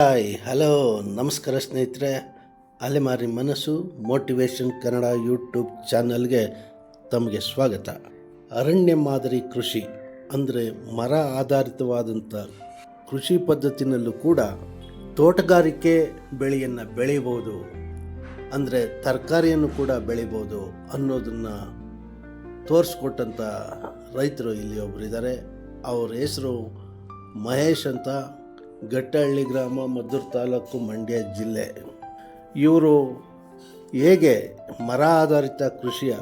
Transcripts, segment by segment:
Hi hello ನಮಸ್ಕಾರ ಸ್ನೇಹಿತರೆ. ಅಲೆಮಾರಿ ಮನಸ್ಸು ಮೋಟಿವೇಶನ್ ಕನ್ನಡ ಯೂಟ್ಯೂಬ್ ಚಾನಲ್ಗೆ ತಮಗೆ ಸ್ವಾಗತ. ಅರಣ್ಯ ಮಾದರಿ ಕೃಷಿ ಅಂದರೆ ಮರ ಆಧಾರಿತವಾದಂಥ ಕೃಷಿ ಪದ್ಧತಿನಲ್ಲೂ ಕೂಡ ತೋಟಗಾರಿಕೆ ಬೆಳೆಯನ್ನು ಬೆಳೆಯಬಹುದು, ಅಂದರೆ ತರಕಾರಿಯನ್ನು ಕೂಡ ಬೆಳಿಬೋದು ಅನ್ನೋದನ್ನು ತೋರಿಸ್ಕೊಟ್ಟಂಥ ರೈತರು ಇಲ್ಲಿ ಒಬ್ಬರಿದ್ದಾರೆ ಅವ್ರ ಹೆಸರು ಮಹೇಶ್ ಅಂತ. ಗಟ್ಟಹಳ್ಳಿ ಗ್ರಾಮ, ಮದ್ದೂರು ತಾಲೂಕು, ಮಂಡ್ಯ ಜಿಲ್ಲೆ. ಇವರು ಹೇಗೆ ಮರ ಆಧಾರಿತ ಕೃಷಿಯ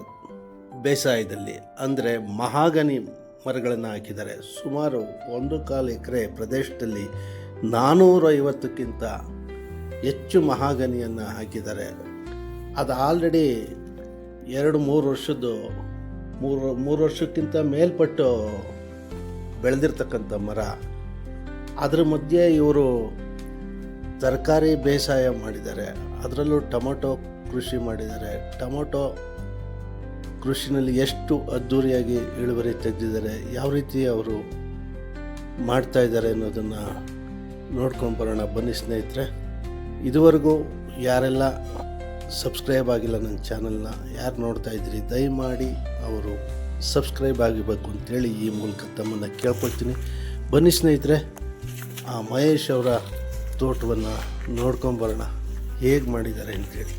ಬೇಸಾಯದಲ್ಲಿ, ಅಂದರೆ ಮಹಾಗನಿ ಮರಗಳನ್ನು ಹಾಕಿದ್ದಾರೆ. ಸುಮಾರು ಒಂದು ಕಾಲು ಎಕರೆ ಪ್ರದೇಶದಲ್ಲಿ ನಾನ್ನೂರೈವತ್ತಕ್ಕಿಂತ ಹೆಚ್ಚು ಮಹಾಗನಿಯನ್ನು ಹಾಕಿದ್ದಾರೆ. ಅದು ಆಲ್ರೆಡಿ ಎರಡು ಮೂರು ವರ್ಷದ್ದು, ಮೂರು ಮೂರು ವರ್ಷಕ್ಕಿಂತ ಮೇಲ್ಪಟ್ಟು ಬೆಳೆದಿರ್ತಕ್ಕಂಥ ಮರ. ಅದ್ರ ಮಧ್ಯೆ ಇವರು ತರಕಾರಿ ಬೇಸಾಯ ಮಾಡಿದ್ದಾರೆ. ಅದರಲ್ಲೂ ಟೊಮೊಟೊ ಕೃಷಿ ಮಾಡಿದ್ದಾರೆ. ಟೊಮೊಟೊ ಕೃಷಿನಲ್ಲಿ ಎಷ್ಟು ಅದ್ಧೂರಿಯಾಗಿ ಇಳುವರಿ ತೆಗೆದಿದ್ದಾರೆ, ಯಾವ ರೀತಿ ಅವರು ಮಾಡ್ತಾ ಇದ್ದಾರೆ ಅನ್ನೋದನ್ನು ನೋಡ್ಕೊಂಬರೋಣ ಬನ್ನಿ ಸ್ನೇಹಿತರೆ, ಇದುವರೆಗೂ ಯಾರೆಲ್ಲ ಸಬ್ಸ್ಕ್ರೈಬ್ ಆಗಿಲ್ಲ ನನ್ನ ಚಾನಲ್ನ, ಯಾರು ನೋಡ್ತಾ ಇದ್ದೀರಿ, ದಯಮಾಡಿ ಅವರು ಸಬ್ಸ್ಕ್ರೈಬ್ ಆಗಬೇಕು ಅಂತೇಳಿ ಈ ಮೂಲಕ ತಮ್ಮನ್ನು ಕೇಳ್ಕೊಳ್ತೀನಿ. ಬನ್ನಿ ಸ್ನೇಹಿತರೆ ಆ ಮಹೇಶ್ ಅವರ ತೋಟವನ್ನು ನೋಡ್ಕೊಂಬರೋಣ ಹೇಗೆ ಮಾಡಿದ್ದಾರೆ ಅಂತೇಳಿ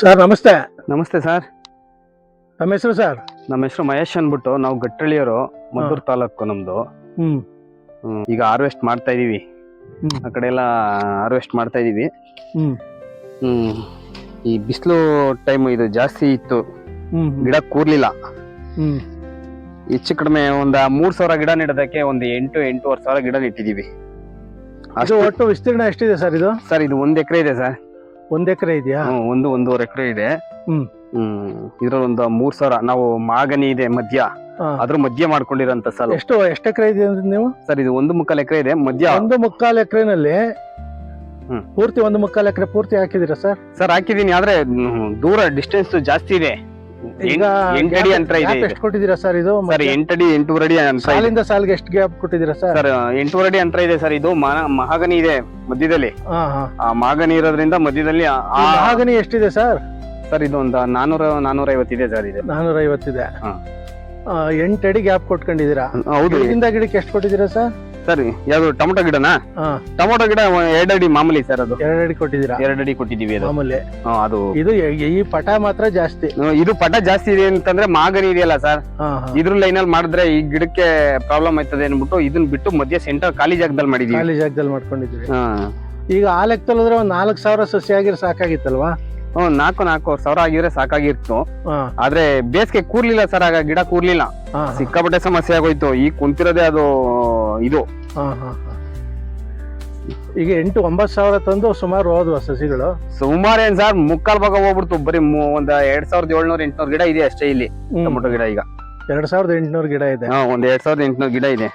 ಸರ್ ನಮಸ್ತೆ. ನಮಸ್ತೆ ಸರ್. ನಮ್ಮ ಹೆಸರು ಸರ್? ನಮ್ಮ ಹೆಸರು ಮಹೇಶ್ ಅಂದ್ಬಿಟ್ಟು ನಾವು ಗಟ್ಟಳ್ಳಿಯವರು ಮದ್ದೂರು ತಾಲೂಕು ನಮ್ದು. ಹ್ಮ್, ಈಗ ಹಾರ್ವೆಸ್ಟ್ ಮಾಡ್ತಾ ಇದೀವಿ. ಹ್ಮ್. ಆ ಕಡೆ ಎಲ್ಲ ಹಾರ್ವೆಸ್ಟ್ ಮಾಡ್ತಾ ಇದೀವಿ. ಹ್ಮ್. ಈ ಬಿಸಿಲು ಟೈಮ್ ಇದು ಜಾಸ್ತಿ ಇತ್ತು. ಗಿಡ ಕೂರ್ಲಿಲ್ಲ. ಹೆಚ್ಚು ಕಡಿಮೆ ಒಂದ್ ಮೂರ್ ಸಾವಿರ ಗಿಡ ನೆಡೋದಕ್ಕೆ ಒಂದು ಎಂಟು ಎಂಟೂವರೆ ಸಾವಿರ ಗಿಡ ನೆಟ್ಟಿದೀವಿ ಇದು ಅಷ್ಟು. ಒಟ್ಟು ವಿಸ್ತೀರ್ಣ ಎಷ್ಟಿದೆ ಸರ್ ಇದು? ಸರ್ ಇದು ಒಂದ್ ಎಕರೆ ಇದೆ ಸರ್. ಒಂದು ಎಕರೆ ಇದೆಯಾ? ಹ್ಮ್, ಒಂದು ಒಂದೂವರೆ ಎಕರೆ ಇದೆ. ಹ್ಮ್. ಹ್ಮ್ ಇದ್ರಲ್ಲಿ ಒಂದು ಮೂರ್ ಸಾವಿರ ನಾವು ಮಾಗನಿ ಇದೆ ಮಧ್ಯ. ಹಾ. ಅದ್ರ ಮಧ್ಯ ಮಾಡ್ಕೊಂಡಿರೋಂತ ಸಾಲು ಎಷ್ಟು ಎಷ್ಟು ಎಕರೆ ಇದೆ ಅಂದ್ರೆ ನೀವು? ಸರ್ ಇದು ಒಂದು ಮುಕ್ಕಾಲ್ ಎಕರೆ ಇದೆ ಮಧ್ಯ. ಒಂದು ಮುಕ್ಕಾಲು ಎಕರೆನಲ್ಲಿ ಹ್ಮ್. ಪೂರ್ತಿ ಒಂದು ಮುಕ್ಕಾಲು ಎಕರೆ ಪೂರ್ತಿ ಹಾಕಿದಿರಾ ಸರ್? ಸರ್ ಹಾಕಿದೀನಿ ಆದ್ರೆ ದೂರ ಡಿಸ್ಟೆನ್ಸ್ ಜಾಸ್ತಿ ಇದೆ. ಈಗ ಎಂಟಡಿ ಅಂತರ ಇದೆ ಇದು. ಎಷ್ಟು ಕೊಟ್ಟಿದ್ದೀರಾ ಸರ್ ಇದು? ಸರ್ ಎಂಟಡಿ ಎಂಟೂವರೆ ಅಡಿ ಇದೆ. ಸಾಲಿಂದ ಸಾಲಿಗೆ ಎಷ್ಟು ಗ್ಯಾಪ್ ಕೊಟ್ಟಿದ್ದೀರಾ ಸರ್? ಸರ್ ಎಂಟೂವರೆ ಅಡಿ ಅಂತರ ಇದೆ ಸರ್ ಇದು ಮಹ- ಮಹಾಗನಿ ಇದೆ ಮಧ್ಯದಲ್ಲಿ. ಆ ಮಹಾಗನಿ ಇರೋದ್ರಿಂದ ಮಧ್ಯದಲ್ಲಿ ಆ- ಮಹಾಗನಿ ಎಷ್ಟಿದೆ ಸರ್? ಸರ್ ಇದು ಒಂದು ನಾನೂರ ನಾನೂರ ಐವತ್ತಿದೆ ಸರ್ ಇದೆ. ನಾನೂರ ಐವತ್ತಿದೆ. ಎಂಟು ಅಡಿ ಗ್ಯಾಪ್ ಕೊಟ್ಕೊಂಡಿದೀರಾ ಹೌದು. ಗಿಡದಿಂದ ಗಿಡಕ್ಕೆ ಎಷ್ಟು ಕೊಟ್ಟಿದ್ದೀರಾ ಸರ್? ಸರ್ ಯಾವ್ದು ಟೊಮೊಟೊ ಗಿಡನಾ? ಟೊಮೊಟೊ ಗಿಡ ಎರಡು ಅಡಿ ಮಾಮೂಲಿ ಸರ್ ಅದು. ಎರಡು ಅಡಿ ಕೊಟ್ಟಿದ್ದೀರಾ? ಎರಡು ಅಡಿ ಕೊಟ್ಟಿದೀವಿ ಅದು. ಮಾಮೂಲಿ. ಹಾ, ಅದು. ಇದು ಈ- ಪಟ ಮಾತ್ರ ಜಾಸ್ತಿ. ಹ್ಮ್, ಇದು ಪಟ ಜಾಸ್ತಿ ಇದೆ ಅಂತಂದ್ರೆ ಮಾಗನಿ ಇದೆಯಲ್ಲ ಸರ್? ಇದ್ರ ಲೈನ್ ಅಲ್ಲಿ ಮಾಡಿದ್ರೆ ಈ ಗಿಡಕ್ಕೆ ಪ್ರಾಬ್ಲಮ್ ಆಯ್ತದೆ ಅನ್ಬಿಟ್ಟು ಇದನ್ನ ಬಿಟ್ಟು ಮಧ್ಯ ಸೆಂಟರ್ ಖಾಲಿ ಜಾಗದಲ್ಲಿ ಮಾಡಿದೀವಿ. ಖಾಲಿ ಜಾಗದಲ್ಲಿ ಮಾಡ್ಕೊಂಡಿದ್ವಿ ಹಾ. ಈಗ ಆ ಲೆಕ್ಕದಲ್ಲಿ ಹೋದ್ರೆ ಒಂದ್ ನಾಲ್ಕು ಸಾವಿರ ಸಸಿ ಆಗಿರೋ ಸಾಕಾಗಿತ್ತಲ್ವಾ? ಹ್ಮ್ ನಾಲ್ಕು ನಾಲ್ಕು ಸಾವಿರ ಆಗಿದ್ರೆ ಸಾಕಾಗಿತ್ತು. ಹಾ. ಆದ್ರೆ ಬೇಸಿಗೆ ಕೂರ್ಲಿಲ್ಲ ಸರ್ ಆಗ ಗಿಡ ಕೂರ್ಲಿಲ್ಲ. ಹಾ. ಸಿಕ್ಕಾಪಟ್ಟೆ ಸಮಸ್ಯೆ ಆಗೋಯ್ತು. ಈಗ ಕುಂತಿರೋದೇ ಅದು ಇದು. ಹಾ ಹಾ ಹಾ. ಈಗ ಎಂಟು ಒಂಬತ್ತು ಸಾವಿರ ತಂದು ಸುಮಾರು ಹೋದ್ವ ಸಸಿಗಳು. ಸುಮಾರು ಏನ್ ಸರ್ ಮುಕ್ಕಾಲ್ ಭಾಗ ಹೋಗ್ಬಿಡ್ತು. ಬರೀ ಮೂ- ಒಂದ್ ಎರಡ್ ಸಾವಿರದ ಏಳ್ನೂರ ಎಂಟ್ನೂರ್ ಗಿಡ ಇದೆ ಅಷ್ಟೇ ಇಲ್ಲಿ ಹ್ಮ್. ಟೊಮೊಟೊ ಗಿಡ ಈಗ. ಎರಡ್ ಸಾವಿರದ ಎಂಟುನೂರು ಗಿಡ ಇದೆ. ಹಾ ಒಂದ್ ಎರಡ್ ಸಾವಿರದ ಎಂಟ್ನೂರ್ ಗಿಡ ಇದೆ.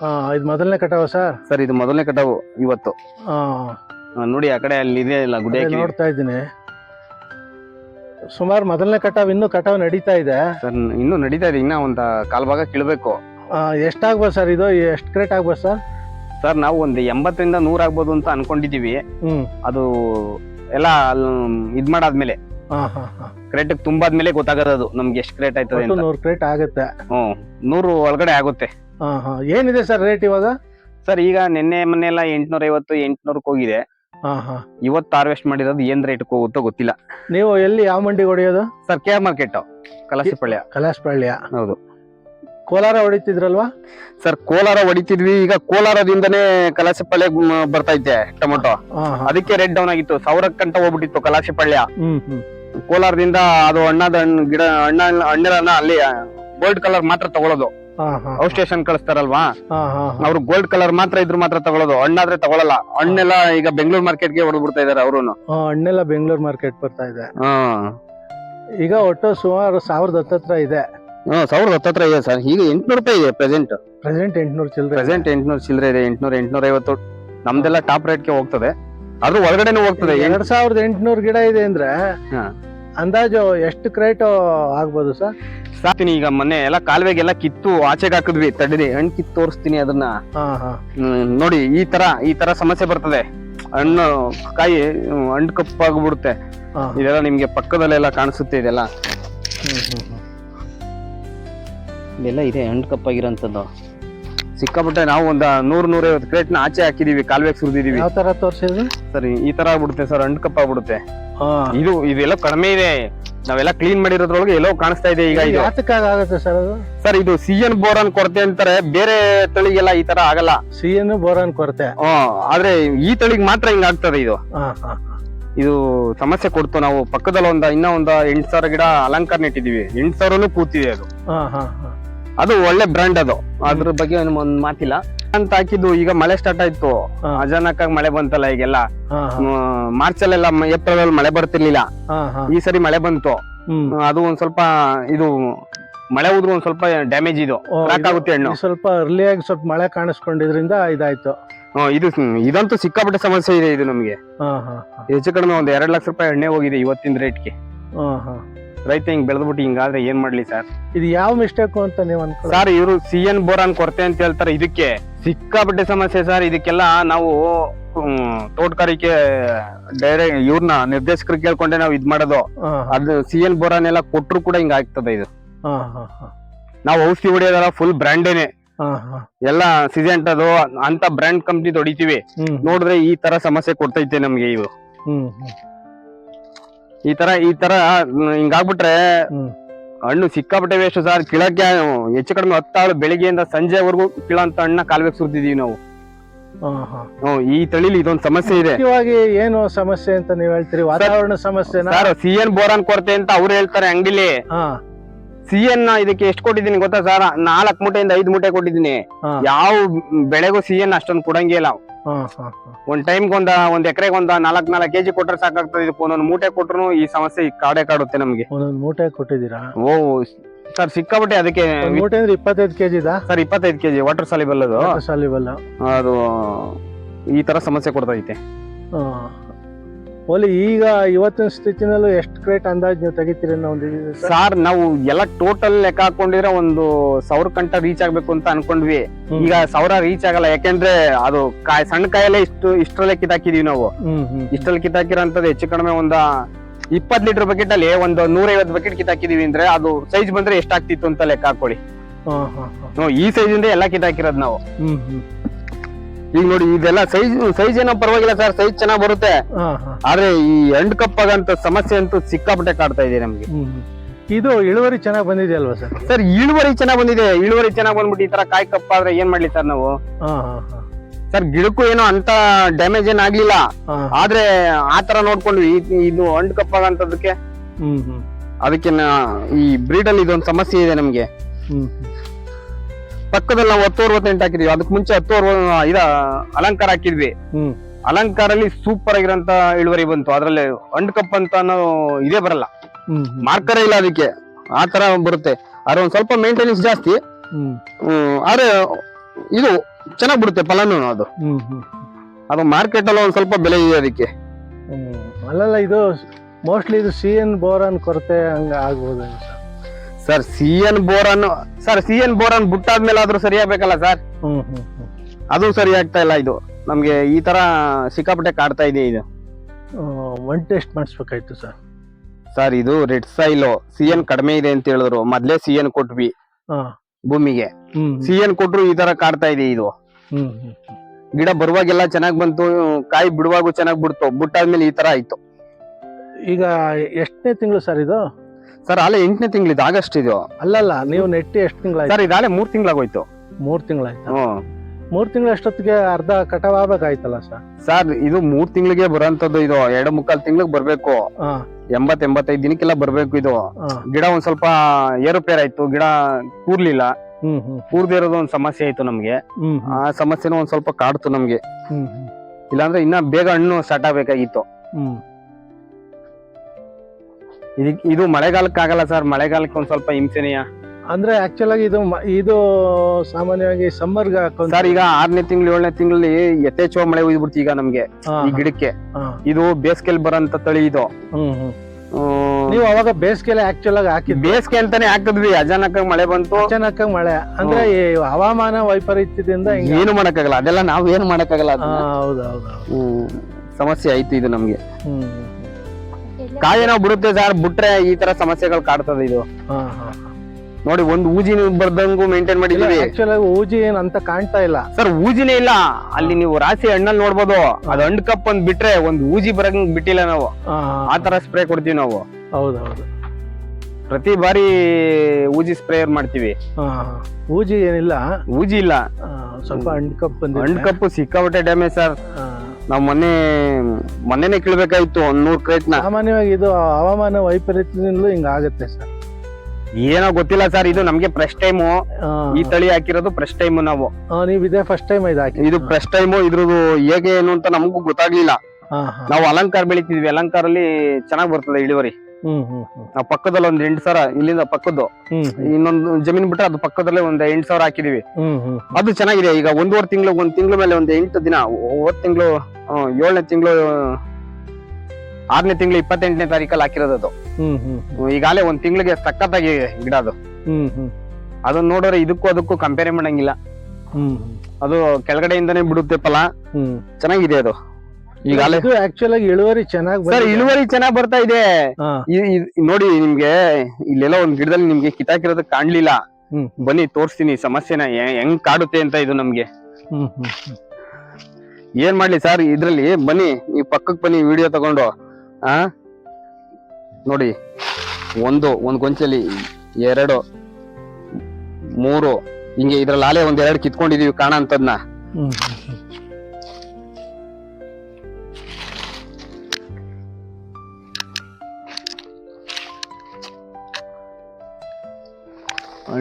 ಹಾ ಇದು ಮೊದಲನೇ ಕಟಾವ ಸರ್? ಸರ್ ಇದು ಮೊದಲನೇ ಕಟಾವು ಇವತ್ತು. ಹಾ. ಆ, ನೋಡಿ ಆ ಕಡೆ ಅಲ್ಲಿ ಇದೆ ಇಲ್ಲ ಗುಡಿ ಹಾಕಿದೀವಿ. ನೋಡ್ತಾ ಇದ್ದೀನಿ. ಸುಮಾರು ಮೊದಲನೇ ಕಟಾವ್ ಇನ್ನೂ ಕಟಾವ್ ನಡೀತಾ ಇದೆ. ಸರ್ ಇನ್ನು ನಡೀತಾ ಇದೆ. ಇನ್ನ ಒಂದ್ ಕಾಲ್ ಭಾಗ ಕೀಳ್ಬೇಕು. ಎಷ್ಟಾಗ್ಬೋದು ಸರ್ ಇದು? ಎಷ್ಟು ಕ್ರೇಟ್ ಆಗ್ಬೋದು ಸರ್? ಸರ್ ನಾವು ಒಂದು ಎಂಬತ್ತರಿಂದ ನೂರ ಆಗ್ಬೋದು ಅಂತ ಅನ್ಕೊಂಡಿದೀವಿ ಅದು ಎಲ್ಲ ಇದ್ ಮಾಡಾದ್ಮೇಲೆ. ಹಾ ಹಾ ಹಾ. ಕ್ರೇಟ್ ತುಂಬಾದ್ಮೇಲೆ ಗೊತ್ತಾಗದ ಅದು. ನಮ್ಗೆ ಎಷ್ಟು ಕ್ರೇಟ್ ಆಯ್ತದೆ ಒಟ್ಟು ಅಂತ. ನೂರು ಕ್ರೇಟ್ ಆಗುತ್ತೆ. ಹ್ಮ್ ನೂರು ಒಳಗಡೆ ಆಗುತ್ತೆ. ಹಾ ಹಾ. ಏನಿದೆ ಸರ್ ರೇಟ್ ಇವಾಗ? ಸರ್ ಈಗ ನಿನ್ನೆ ಮೊನ್ನೆ ಎಲ್ಲ ಎಂಟ್ನೂರ ಐವತ್ತು ಎಂಟ್ನೂರಕ್ಕೆ ಹೋಗಿದೆ. ಹಾ ಹಾ. ಇವತ್ತು ಹಾರ್ವೆಸ್ಟ್ ಮಾಡಿರೋದು ಏನ್ ರೇಟ್ ಹೋಗುತ್ತೋ ಗೊತ್ತಿಲ್ಲ. ನೀವು ಎಲ್ಲಿ ಯಾವ ಮಂಡಿಗೆ ಹೊಡೆಯೋದು? ಸರ್ ಕೆ ಮಾರ್ಕೆಟ್ ಕಲಸಿಪಳ್ಯ ಕಲಾಸಪಳ್ಳಿಯ. ಹೌದು. ಕೋಲಾರ ಹೊಡಿತಿದ್ರಲ್ವಾ? ಸರ್ ಕೋಲಾರ ಹೊಡಿತಿದ್ವಿ. ಈಗ ಕೋಲಾರದಿಂದನೇ ಕಲಸಿಪಳ್ಯ ಬರ್ತೈತೆ ಟೊಮೊಟೊ. ಅದಕ್ಕೆ ರೆಡ್ ಡೌನ್ ಆಗಿತ್ತು. ಸಾವಿರಕ್ಕಂತ ಹೋಗ್ಬಿಟ್ಟಿತ್ತು ಕಲಾಸಿಪಳ್ಯ ಕೋಲಾರದಿಂದ ಅದು ಅಣ್ಣದ ಹಣ್ಣು ಗಿಡ ಅಣ್ಣ ಹಣ್ಣೆಲ್ಲ ಅಲ್ಲಿ ಗೋಲ್ಡ್ ಕಲರ್ ಮಾತ್ರ ತಗೊಳ್ಳೋದು ಔಟ್ ಸ್ಟೇಷನ್ ಕಳಿಸ್ತಾರಲ್ವಾ? ಅವ್ರು ಗೋಲ್ಡ್ ಕಲರ್ ಮಾತ್ರ ಇದ್ರು ಮಾತ್ರ ತಗೊಳ್ಳೋದು ಹಣ್ಣಾದ್ರೆ ತಗೊಳಲ್ಲ. ಹಣ್ಣೆಲ್ಲ ಈಗ ಬೆಂಗಳೂರು ಮಾರ್ಕೆಟ್ಗೆ ಹೊಡೆದ್ಬಿಡ್ತಾ ಇದಾರೆ ಅವರು ಹಣ್ಣೆಲ್ಲ ಬೆಂಗಳೂರು ಮಾರ್ಕೆಟ್ ಬರ್ತಾ ಇದೆ. ಈಗ ಒಟ್ಟು ಸುಮಾರು ಸಾವಿರದ ಹತ್ತತ್ರ ಇದೆ. ಹ್ಮ್ ಸಾವಿರದ ಹತ್ತತ್ರ ಇದೆ ಸರ್. ಈಗ ಎಂಟ್ನೂರು ರೂಪಾಯಿ ಇದೆ ಪ್ರೆಸೆಂಟ್ ಪ್ರೆಸೆಂಟ್ ಎಂಟ್ನೂರು ಚಿಲ್ಲರೆ ಪ್ರೆಸೆಂಟ್ ಎಂಟ್ನೂರು ಚಿಲ್ಲರೆ ಇದೆ ಎಂಟ್ನೂರ ಎಂಟ್ನೂರ ಐವತ್ತು. ನಮ್ದೆಲ್ಲ ಟಾಪ್ ರೇಟ್ಗೆ ಹೋಗ್ತದೆ. ಅದ್ರ ಒಳಗಡೆನೂ ಹೋಗ್ತದೆ. ಎರಡು ಎರಡ್ ಸಾವಿರದ ಎಂಟ್ನೂರು ಗಿಡ ಇದೆ ಅಂದ್ರೆ ಹಾ. ಅಂದಾಜು ಎಷ್ಟು ಕ್ರೇಟ್ ಆಗ್ಬೋದು ಸರ್? ಸಾಕ್ತೀನಿ ಈಗ ಮೊನ್ನೆ ಎಲ್ಲ ಕಾಲುವೆಗೆಲ್ಲ ಕಿತ್ತು ಆಚೆಗೆ ಹಾಕಿದ್ವಿ ತಡೆದಿ ಹಣ್ಣು ಕಿತ್ತು ತೋರಿಸ್ತೀನಿ ಅದನ್ನ. ಹಾ ಹಾ. ಹ್ಮ್, ನೋಡಿ ಈ ತರ ಈ ತರ ಸಮಸ್ಯೆ ಬರ್ತದೆ. ಹಣ್ಣು ಕಾಯಿ ಹ್ಮ್, ಹಣ್ಣು ಕಪ್ಪಾಗ್ಬಿಡುತ್ತೆ. ಹಾ. ಇದೆಲ್ಲ ನಿಮ್ಗೆ ಪಕ್ಕದಲ್ಲೆಲ್ಲ ಕಾಣಿಸುತ್ತೆ ಇದೆಲ್ಲ. ಹ್ಮ್ ಹ್ಮ್. ಇದೆಲ್ಲ ಇದೆ ಹಣ್ಣು ಕಪ್ಪಾಗಿರೋಂಥದ್ದು ಸಿಕ್ಕಾಪಟ್ಟೆ ನಾವು ಒಂದು ನೂರು ನೂರೈವತ್ತು ಕ್ರೇಟ್ನ ಆಚೆ ಹಾಕಿದೀವಿ ಕಾಲುವೆಗೆ ಸುರಿದಿದೀವಿ. ಯಾವ ತರ ತೋರಿಸಿದ್ರಿ? ಸರಿ ಈ ತರ ಆಗ್ಬಿಡುತ್ತೆ ಸರ್ ಹಣ್ಣು ಕಪ್ಪಾಗ್ಬಿಡುತ್ತೆ ಹಾ. ಇದು ಇದೆಲ್ಲ ಕಡಿಮೆ ಇದೆ. ನಾವೆಲ್ಲ ಕ್ಲೀನ್ ಮಾಡಿರೋದ್ರೊಳಗೆ ಎಲ್ಲೋ ಕಾಣಿಸ್ತಾ ಇದೆ ಈಗ ಇದು ಆಗುತ್ತೆ ಸರ್ ಅದು? ಸರ್ ಇದು ಸಿ ಎನ್ ಬೋರನ್ ಕೊರತೆ ಅಂತಾರೆ. ಬೇರೆ ತಳಿಗೆಲ್ಲ ಈ ತರ ಆಗಲ್ಲ. ಸಿ ಎನ್ ಬೋರಾನ್ ಕೊರತೆ. ಹಾ ಆದ್ರೆ ಈ ತಳಿಗೆ ಮಾತ್ರ ಹಿಂಗ ಆಗ್ತದೆ ಇದು. ಹಾ ಹಾ ಇದು ಸಮಸ್ಯೆ ಕೊಡ್ತು ನಾವು. ಪಕ್ಕದಲ್ಲಿ ಒಂದ ಇನ್ನ ಒಂದ ಎಂಟ್ ಸಾವಿರ ಗಿಡ ಅಲಂಕಾರ ನೆಟ್ಟಿದೀವಿ ಎಂಟ್ ಸಾವಿರನು ಕೂತಿದೆ ಅದು. ಹಾ ಹಾ. ಅದು ಒಳ್ಳೆ ಬ್ರ್ಯಾಂಡ್ ಅದು. ಅದ್ರ ಬಗ್ಗೆ ಒಂದ್ ಮಾತಿಲ್ಲ. ಅಂತ ಹಾಕಿದ್ದು ಈಗ ಮಳೆ ಸ್ಟಾರ್ಟ್ ಆಯ್ತು. ಅಜಾನಕ ಆಗಿ ಮಳೆ ಬಂತಲ್ಲ ಈಗೆಲ್ಲ. ಮಾರ್ಚ್ ಅಲ್ಲೆಲ್ಲ ಏಪ್ರಿಲ್ ಅಲ್ಲಿ ಮಳೆ ಬರ್ತಿರ್ಲಿಲ್ಲ. ಈ ಸರಿ ಮಳೆ ಬಂತು. ಅದು ಒಂದ್ ಸ್ವಲ್ಪ ಇದು ಮಳೆ ಹೋದ್ರು ಒಂದ್ ಸ್ವಲ್ಪ ಡ್ಯಾಮೇಜ್ ಇದು. ಕ್ರಾಕ್ ಆಗುತ್ತೆ ಹಣ್ಣು. ಸ್ವಲ್ಪ ಅರ್ಲಿ ಆಗಿ ಸ್ವಲ್ಪ ಮಳೆ ಕಾಣಿಸ್ಕೊಂಡಿದ್ರಿಂದ ಇದಾಯ್ತು. ಇದು ಇದಂತೂ ಸಿಕ್ಕಾಪಟ್ಟೆ ಸಮಸ್ಯೆ ಇದೆ ಇದು ನಮ್ಗೆ. ಹೆಚ್ಚು ಕಡಿಮೆ ಒಂದ್ ಎರಡ್ ಲಕ್ಷ ರೂಪಾಯಿ ಎಣ್ಣೆ ಹೋಗಿದೆ ಇವತ್ತಿನ ರೇಟ್ಗೆ ರೈತ ಹಿಂಗ್ ಬೆಳೆದ್ಬಿಟ್ಟು ಹಿಂಗಾದ್ರೆ ಏನ್ ಮಾಡ್ಲಿ ಸರ್ ಇದು ಯಾವ ಮಿಸ್ಟೇಕ್ ಅಂತ ನೀವು ಅನ್ಕೊಳ್ಳಿ ಸರ್ ಇವರು ಸಿ ಎನ್ ಬೋರಾನ್ ಕೊರತೆ ಅಂತ ಹೇಳ್ತಾರೆ ಇದಕ್ಕೆ. ಸಿಕ್ಕಾಪಟ್ಟೆ ಸಮಸ್ಯೆ ಸರ್ ಇದಕ್ಕೆಲ್ಲ ನಾವು ಹ್ಮ್, ತೋಟಗಾರಿಕೆ ಡೈರೆಕ್ಟ್ ಇವ್ರನ್ನ ನಿರ್ದೇಶಕರು ಕೇಳ್ಕೊಂಡೆ ನಾವು ಇದ್ ಮಾಡೋದು. ಅದು ಸಿ ಎನ್ ಬೋರಾನ್ ಎಲ್ಲ ಕೊಟ್ರು ಕೂಡ ಹಿಂಗ ಆಗ್ತದೆ ಇದು. ನಾವು ಔಷಧಿ ಹೊಡಿಯೋದಲ್ಲ ಫುಲ್ ಬ್ರ್ಯಾಂಡೇನೆ ಎಲ್ಲ ಸಿಜೆಂಟ್ ಅದು ಅಂತ ಬ್ರ್ಯಾಂಡ್ ಕಂಪ್ನಿ ಹೊಡಿತೀವಿ. ನೋಡಿದ್ರೆ ಈ ತರ ಸಮಸ್ಯೆ ಕೊಡ್ತೈತೆ ನಮ್ಗೆ ಇವು ಈ ತರ ಈ ತರ ಹಿಂಗಾಗ್ಬಿಟ್ರೆ ಹಣ್ಣು ಸಿಕ್ಕಾಪಟ್ಟೆ ವೇಸ್ಟ್ ಸರ್ ಕಿಳಕ್ಕೆ ಹೆಚ್ಚು ಕಡಿಮೆ ಹತ್ತಾಳು ಬೆಳಿಗ್ಗೆಯಿಂದ ಸಂಜೆವರೆಗೂ ಕಿಳಂತ ಹಣ್ಣ ಕಾಲ್ಬೇಕು ಸುರಿದಿದೀವಿ ನಾವು. ಈ ತಳಿಲಿ ಇದೊಂದು ಸಮಸ್ಯೆ ಇದೆ. ಮುಖ್ಯವಾಗಿ ಏನು ಸಮಸ್ಯೆ ಅಂತ ನೀವ್ ಹೇಳ್ತೀರಿ? ವಾತಾವರಣ ಸಮಸ್ಯೆ ಸರ್ ಸಿ ಎನ್ ಬೋರಾನ್ ಕೊರತೆ ಅಂತ ಅವ್ರು ಹೇಳ್ತಾರೆ ಅಂಗಡಿಲಿ. ಸಿ ಎನ್ ಇದಕ್ಕೆ ಎಷ್ಟು ಕೊಟ್ಟಿದ್ದೀನಿ ಗೊತ್ತಾ ಸರ್? ನಾಲ್ಕು ಮೂಟೆಯಿಂದ ಐದು ಮೂಟೆ ಕೊಟ್ಟಿದ್ದೀನಿ. ಯಾವ ಬೆಳೆಗೂ ಸಿ ಎನ್ ಅಷ್ಟೊಂದು ಕೊಡಂಗೇ ಇಲ್ಲ ಹಾ ಹಾ ಹಾ ಒಂದ್ ಟೈಮ್ ಒಂದ ಒಂದ್ ಎಕರೆಗೆ ಒಂದ ನಾಲ್ಕ್ ನಾಲ್ಕ್ ಕೆಜಿ ಕೊಟ್ರೆ ಸಾಕಾಗ್ತದೆ. ಇದಕ್ಕೆ ಒಂದೊಂದು ಮೂಟೆ ಕೊಟ್ರು ಈ ಸಮಸ್ಯೆ ಕಾಡೆ ಕಾಡುತ್ತೆ ನಮ್ಗೆ. ಒಂದೊಂದ್ ಮೂಟೆ ಕೊಟ್ಟಿದ್ದೀರಾ? ಓ ಸರ್ ಸಿಕ್ಕಾಪಟ್ಟೆ ಅದಕ್ಕೆ ಮೂಟೆ ಅಂದ್ರೆ ಇಪ್ಪತ್ತೈದು ಕೆಜಿದ ಸರ್ ಇಪ್ಪತ್ತೈದು ಕೆಜಿ ವಾಟರ್ ಸಾಲಿಬಲ್ ಅದು. ಸಾಲಿಬಲ್ ಅದು ಈ ತರ ಸಮಸ್ಯೆ ಕೊಡ್ತೈತೆ. ಓಲಿ ಈಗ ಇವತ್ತಿನ ಸ್ಥಿತಿನಲ್ಲೂ ಎಷ್ಟು ಕ್ರೇಟ್ ಅಂದಾಜು ನೀವು ತೆಗಿತೀರಿ ಅನ್ನೋ ಒಂದು ಸರ್? ಸಾರ್ ನಾವು ಎಲ್ಲ ಟೋಟಲ್ ಲೆಕ್ಕ ಹಾಕೊಂಡಿದ್ರೆ ಒಂದು ಸಾವಿರ ಕಂಟ ರೀಚ್ ಆಗ್ಬೇಕು ಅಂತ ಅನ್ಕೊಂಡ್ವಿ. ಈಗ ಸಾವಿರ ರೀಚ್ ಆಗಲ್ಲ ಯಾಕೆಂದ್ರೆ ಅದು ಕಾಯಿ ಸಣ್ಣ ಕಾಯಲ್ಲೇ ಇಷ್ಟು ಇಷ್ಟರಲ್ಲೇ ಕಿತ್ತಾಕಿದೀವಿ ನಾವು. ಹ್ಮ್ ಹ್ಮ್ ಇಷ್ಟರಲ್ಲಿ ಕಿತ್ತಾಕಿರೋಂಥದ್ದು ಹೆಚ್ಚು ಕಡಿಮೆ ಒಂದ ಇಪ್ಪತ್ ಲೀಟರ್ ಬಕೆಟ್ ಅಲ್ಲಿ ಒಂದು ನೂರೈವತ್ತು ಬಕೆಟ್ ಕಿತ್ತಾಕಿದೀವಿ ಅಂದ್ರೆ ಅದು ಸೈಜ್ ಬಂದ್ರೆ ಎಷ್ಟಾಗ್ತಿತ್ತು ಅಂತ ಲೆಕ್ಕ ಹಾಕೊಳ್ಳಿ ಹಾ ಹಾ ಹಾ. ನಾವು ಈ ಸೈಜ್ ಇಂದ ಎಲ್ಲ ಕಿತ್ತಾಕಿರೋದು ನಾವು. ಹ್ಮ್ ಹ್ಮ್. ಈಗ ನೋಡಿ ಇದೆಲ್ಲ ಸೈಜ್ ಸೈಜ್ ಏನೋ ಪರವಾಗಿಲ್ಲ ಸರ್ ಸೈಜ್ ಚೆನ್ನಾಗ್ ಬರುತ್ತೆ. ಆದ್ರೆ ಈ ಎಂಡ್ ಕಪ್ ಆಗಂತ ಸಮಸ್ಯೆ ಅಂತೂ ಸಿಕ್ಕಾಪಟ್ಟೆ ಕಾಡ್ತಾ ಇದೆ ನಮ್ಗೆ. ಇದು ಇಳುವರಿ ಚೆನ್ನಾಗಿ ಬಂದಿದೆಯಲ್ವಾ ಸರ್ ಸರ್ ಇಳುವರಿ ಚೆನ್ನಾಗ್ ಬಂದಿದೆ. ಇಳುವರಿ ಚೆನ್ನಾಗ್ ಬಂದ್ಬಿಟ್ಟು ಈ ತರ ಕಾಯಿ ಕಪ್ಪಾದ್ರೆ ಏನ್ ಮಾಡ್ಲಿ ಸರ್ ನಾವು? ಸರ್ ಗಿಡಕ್ಕೂ ಏನೋ ಅಂತ ಡ್ಯಾಮೇಜ್ ಏನ್ ಆಗ್ಲಿಲ್ಲ. ಆದ್ರೆ ಆ ತರ ನೋಡ್ಕೊಂಡ್ವಿ ಇದ್- ಅಂಡ್ ಕಪ್ಪಾಗಂತದಕ್ಕೆ ಅದಕ್ಕೆ ಈ ಬ್ರೀಡ್ ಅಲ್ಲಿ ಇದೊಂದು ಸಮಸ್ಯೆ ಇದೆ ನಮ್ಗೆ. ಪಕ್ಕದಲ್ಲಿ ನಾವು ಹತ್ತು ಅರವತ್ತೆಂಟು ಹಾಕಿದ್ವಿ. ಅದಕ್ಕೆ ಮುಂಚೆ ಹತ್ತು ಅರವ ಇದ ಅಲಂಕಾರ ಹಾಕಿದ್ವಿ. ಹ್ಮ್. ಅಲಂಕಾರಲ್ಲಿ ಸೂಪರ್ ಆಗಿರೋಂತ ಇಳುವರಿ ಬಂತು. ಅದ್ರಲ್ಲಿ ಅಂಡ್ ಕಪ್ ಅಂತ ಅನ್ನೋ ಇದೇ ಬರಲ್ಲ. ಹ್ಮ್ ಹ್ಮ್. ಮಾರ್ಕರ್ ಇಲ್ಲ ಅದಕ್ಕೆ. ಆ ತರ ಬರುತ್ತೆ. ಆದ್ರೆ ಒಂದ್ ಸ್ವಲ್ಪ ಮೇಂಟೆನೆನ್ಸ್ ಜಾಸ್ತಿ. ಹ್ಮ್. ಹ್ಮ್ ಆದ್ರೆ ಇದು ಚೆನ್ನಾಗ್ ಬಿಡುತ್ತೆ ಫಲನೂ ಅದು. ಹ್ಮ್ ಹ್ಮ್. ಅದು ಮಾರ್ಕೆಟ್ ಅಲ್ಲಿ ಒಂದ್ ಸ್ವಲ್ಪ ಬೆಲೆ ಇದೆ ಅದಕ್ಕೆ. ಹ್ಮ್ ಅಲ್ಲಲ್ಲ ಇದು ಮೋಸ್ಟ್ಲಿ ಇದು ಸಿ ಎನ್ ಬೋರಾನ್ ಕೊರತೆ ಹಂಗ ಆಗ್ಬೋದು. Sir C N boron sir C N boron ಬುಟ್ಟಾದ್ಮೇಲೆ ಆದ್ರೂ ಸರಿಯಾಗಬೇಕಲ್ಲ ಸರ್? ಅದು ಸರಿ ಆಗ್ತಾ ಇಲ್ಲ ಇದು. ನಮ್ಗೆ ಈ ತರ ಸಿಕ್ಕಾಪಟ್ಟೆ ಕಾಡ್ತಾ ಇದೆ ಇದು. ಒನ್ ಟೆಸ್ಟ್ ಮಾಡಿಸ್ಬೇಕಾಯ್ತು ಸರ್. ಸರ್ ಇದು ರೆಡ್ ಸೈಲ್. ಸಿ ಎನ್ ಕಡಿಮೆ ಇದೆ ಅಂತ ಹೇಳಿದ್ರು. ಮೊದ್ಲೇ ಸಿ ಎನ್ ಕೊಟ್ವಿ ಭೂಮಿಗೆ. ಸಿ ಎನ್ ಕೊಟ್ರು ಈ ತರ ಕಾಡ್ತಾ ಇದೆ ಇದು. ಗಿಡ ಬರುವಾಗೆಲ್ಲ ಚೆನ್ನಾಗಿ ಬಂತು ಕಾಯಿ ಬಿಡುವಾಗೂ ಚೆನ್ನಾಗಿ ಬಿಡ್ತು. ಬಿಟ್ಟಾದ್ಮೇಲೆ ಈ ತರ ಆಯ್ತು. ಈಗ ಎಷ್ಟನೇ ತಿಂಗಳು ಸರ್ ಇದು? ಸರ್ ಅಲ್ಲೇ ಎಂಟನೇ ತಿಂಗಳಿದ್ ಆಗಸ್ಟ್ ಇದು. ಅಲ್ಲಲ್ಲ ನೀವು ನೆಟ್ಟಿ ಎಷ್ಟು ತಿಂಗಳಾಯ್ತು? ಸರ್ ಇದಾಲೆ ಮೂರ್ ತಿಂಗಳಾಗೋಯ್ತು. ಮೂರ್ ತಿಂಗಳಾಯ್ತು? ಹ್ಮ್ ಮೂರ್ ತಿಂಗಳ ಅಷ್ಟೊತ್ತಿಗೆ ಅರ್ಧ ಕಟಾವ್ ಆಗ್ಬೇಕಾಯ್ತಲ್ಲ ಸರ್ ಸರ್ ಇದು ಮೂರ್ ತಿಂಗಳಿಗೆ ಬರೋಂಥದ್ದು ಇದು. ಎರಡು ಮುಕ್ಕಾಲ್ ತಿಂಗಳಿಗೆ ಬರ್ಬೇಕು. ಹಾ. ಎಂಬತ್ ಎಂಬತ್ತೈದು ದಿನಕ್ಕೆಲ್ಲ ಬರ್ಬೇಕು ಇದು. ಹಾ. ಗಿಡ ಒಂದ್ ಸ್ವಲ್ಪ ಏರುಪೇರ್ ಆಯ್ತು ಗಿಡ ಕೂರ್ಲಿಲ್ಲ. ಹ್ಮ್ ಹ್ಮ್. ಕೂರ್ದೇ ಇರೋದು ಒಂದ್ ಸಮಸ್ಯೆ ಆಯ್ತು ನಮ್ಗೆ. ಹ್ಮ್ ಆ ಸಮಸ್ಯೆನೂ ಒಂದ್ ಸ್ವಲ್ಪ ಕಾಡ್ತು ನಮ್ಗೆ. ಹ್ಮ್ ಹ್ಮ್. ಇಲ್ಲಾಂದ್ರೆ ಇನ್ನ ಬೇಗ ಹಣ್ಣು ಸ್ಟಾರ್ಟ್ ಆಗ್ಬೇಕಾಗಿತ್ತು. ಹ್ಮ್. ಇದಕ್ ಇದು ಮಳೆಗಾಲಕ್ಕೆ ಆಗಲ್ಲ ಸರ್ ಮಳೆಗಾಲಕ್ಕೆ ಒಂದ್ ಸ್ವಲ್ಪ ಹಿಂಸೆನೆಯ. ಅಂದ್ರೆ ಆಕ್ಚುಲ್ ಆಗಿ ಇದು ಮ- ಇದು ಸಾಮಾನ್ಯವಾಗಿ ಸಮ್ಮರ್ಗೆ ಹಾಕೊಂಡ್ ಸರ್ ಈಗ ಆರನೇ ತಿಂಗಳು ಏಳನೇ ತಿಂಗಳಲ್ಲಿ ಯಥೇಚ್ಛವಾಗಿ ಮಳೆ ಉಯ್ದ್ಬಿಡ್ತು ಈಗ ನಮ್ಗೆ ಈ ಗಿಡಕ್ಕೆ. ಇದು ಬೇಸಿಗೆಲ್ ಬರೋಂತ ತಳಿ ಇದು. ನೀವು ಅವಾಗ ಬೇಸಿಗೆಲೆ ಆಕ್ಚುಲ್ ಆಗಿ ಹಾಕಿ ಬೇಸಿಗೆ ಅಂತಾನೆ ಹಾಕಿದ್ವಿ ಅಜಾನಕ ಮಳೆ ಬಂತು. ಅಚಾನಕ್ ಮಳೆ. ಅಂದ್ರೆ ಈ ಹವಾಮಾನ ವೈಪರೀತ್ಯದಿಂದ ಹಿಂಗ ಏನು ಮಾಡಕ್ಕಾಗಲ್ಲ ಅದೆಲ್ಲ ನಾವ್ ಏನ್ ಮಾಡಕ್ಕಾಗಲ್ಲ ಅದನ್ನ. ಹ್ಮ್ ಸಮಸ್ಯೆ ಆಯ್ತು ಇದು ನಮ್ಗೆ. ಹ್ಮ್. ಕಾಯಿನೋ ಬಿಡುತ್ತೆ ಸರ್ ಬಿಟ್ರೆ ಈ ತರ ಸಮಸ್ಯೆಗಳು ಕಾಡ್ತದೆ ಇದು. ನೋಡಿ ಒಂದು ಊಜಿ ಬರ್ದಂಗು ಮೇಂಟೈನ್ ಮಾಡಿದೀವಿ. ಆಕ್ಚುಲಿ ಊಜಿ ಏನ್ ಅಂತ ಕಾಣ್ತಾ ಇಲ್ಲ. ಸರ್ ಊಜಿನೇ ಇಲ್ಲ. ಅಲ್ಲಿ ನೀವು ರಾಶಿ ಹಣ್ಣಲ್ಲಿ ನೋಡ್ಬೋದು. ಅದು ಹಣ್ಣು ಕಪ್ ಒಂದ್ ಬಿಟ್ರೆ ಒಂದ್ ಊಜಿ ಬರಂಗ್ ಬಿಟ್ಟಿಲ್ಲ ನಾವು. ಆ ತರ ಸ್ಪ್ರೇ ಕೊಡ್ತೀವಿ ನಾವು. ಹೌದು ಹೌದು ಪ್ರತಿ ಬಾರಿ ಊಜಿ ಸ್ಪ್ರೇಯರ್ ಮಾಡ್ತೀವಿ. ಊಜಿ ಏನಿಲ್ಲ. ಊಜಿ ಇಲ್ಲ. ಸ್ವಲ್ಪ ಹಣ್ಣು ಕಪ್ ಹಣ್ಣು ಕಪ್ಪು ಸಿಕ್ಕಾಪಟ್ಟೆ ಡ್ಯಾಮೇಜ್ ಸರ್. ನಾವ್ ಮೊನ್ನೆ ಮೊನ್ನೆನೆ ಕೀಳ್ಬೇಕಾಯ್ತು ಒಂದ್ ನೂರ್ ಕ್ರೇಟ್ನ. ಸಾಮಾನ್ಯವಾಗಿ ಇದು ಹವಾಮಾನ ವೈಪರೀತ್ಯದಿಂದಲೂ ಹಿಂಗ ಆಗುತ್ತೆ ಸರ್. ಏನೋ ಗೊತ್ತಿಲ್ಲ ಸರ್ ಇದು ನಮ್ಗೆ ಫಸ್ಟ್ ಟೈಮು ಈ ತಳಿ ಹಾಕಿರೋದು ಫಸ್ಟ್ ಟೈಮ್ ನಾವು. ನೀವು ಇದೇ ಫಸ್ಟ್ ಟೈಮ್ ಇದು ಹಾಕಿ ಇದು ಫ್ರೆಶ್ ಟೈಮು ಇದ್ರದ್ದು ಹೇಗೆ ಏನು ಅಂತ ನಮಗೂ ಗೊತ್ತಾಗ್ಲಿಲ್ಲ. ಹಾ ಹಾ. ನಾವು ಅಲಂಕಾರ ಬೆಳಿತಿದ್ವಿ ಅಲಂಕಾರಲ್ಲಿ ಚೆನ್ನಾಗ್ ಬರ್ತದೆ ಇಳುವರಿ. ನಾವು ಪಕ್ಕದಲ್ಲಿ ಒಂದ್ ಎಂಟು ಸಾವಿರ ಇಲ್ಲಿಂದ ಪಕ್ಕದ್ದು. ಇನ್ನೊಂದು ಜಮೀನ್ ಬಿಟ್ರೆ ಅದು ಪಕ್ಕದಲ್ಲೇ ಒಂದ್ ಎಂಟು ಸಾವಿರ ಹಾಕಿದೀವಿ. ಅದು ಚೆನ್ನಾಗಿದೆ. ಈಗ ಒಂದೂವರೆ ತಿಂಗಳು ಒಂದ್ ತಿಂಗಳ ಮೇಲೆ ಒಂದ್ ಎಂಟು ದಿನ ಒಂದ್ ತಿಂಗಳು ಏಳನೇ ತಿಂಗಳು ಆರನೇ ತಿಂಗಳು ಇಪ್ಪತ್ತೆಂಟನೇ ತಾರೀಕಲ್ಲಿ ಹಾಕಿರೋದು ಅದು. ಈಗಾಗಲೇ ಒಂದ್ ತಿಂಗಳಿಗೆ ಸಖತ್ತಾಗಿ ಗಿಡ ಅದು. ಅದನ್ನ ನೋಡಿದ್ರೆ ಇದಕ್ಕೂ ಅದಕ್ಕೂ ಕಂಪೇರ್ ಮಾಡಂಗಿಲ್ಲ. ಹ್ಮ್ ಅದು ಕೆಳಗಡೆಯಿಂದಾನೇ ಬಿಡುತ್ತೆ ಫಲ. ಚೆನ್ನಾಗಿದೆ ಅದು. ಈಗಾಗಲೇ ಇದು ಆಕ್ಚುಲ್ ಆಗಿ ಇಳುವರಿ ಚೆನ್ನಾಗಿ ಸರ್ ಇಳುವರಿ ಚೆನ್ನಾಗ್ ಬರ್ತಾ ಇದೆ. ಇ- ನೋಡಿ ನಿಮ್ಗೆ ಇಲ್ಲೆಲ್ಲ ಒಂದ್ ಗಿಡದಲ್ಲಿ ನಿಮ್ಗೆ ಕಿತಾಕಿರೋದಕ್ ಕಾಣ್ಲಿಲ್ಲ. ಹ್ಮ್. ಬನ್ನಿ ತೋರಿಸ್ತೀನಿ ಸಮಸ್ಯೆನ ಹೆ- ಹೆಂಗ್ ಕಾಡುತ್ತೆ ಅಂತ ಇದು ನಮ್ಗೆ. ಹ್ಮ್ ಹ್ಮ್ ಹ್ಮ್. ಏನ್ ಮಾಡ್ಲಿ ಸರ್ ಇದ್ರಲ್ಲಿ ಬನ್ನಿ ನೀವು ಪಕ್ಕಕ್ ಬನ್ನಿ ವಿಡಿಯೋ ತಗೊಂಡು. ಆ? ನೋಡಿ ಒಂದು ಒಂದ್ ಗೊಂಚಲಿ ಎರಡು ಮೂರು ಹಿಂಗೆ ಇದ್ರಲ್ಲಿ ಆಲೆ ಒಂದ್ ಎರಡು ಕಿತ್ಕೊಂಡಿದೀವಿ ಕಾಣ ಅಂತದ್ನ ಹ್ಮ್ ಹ್ಮ್ ಹ್ಮ್.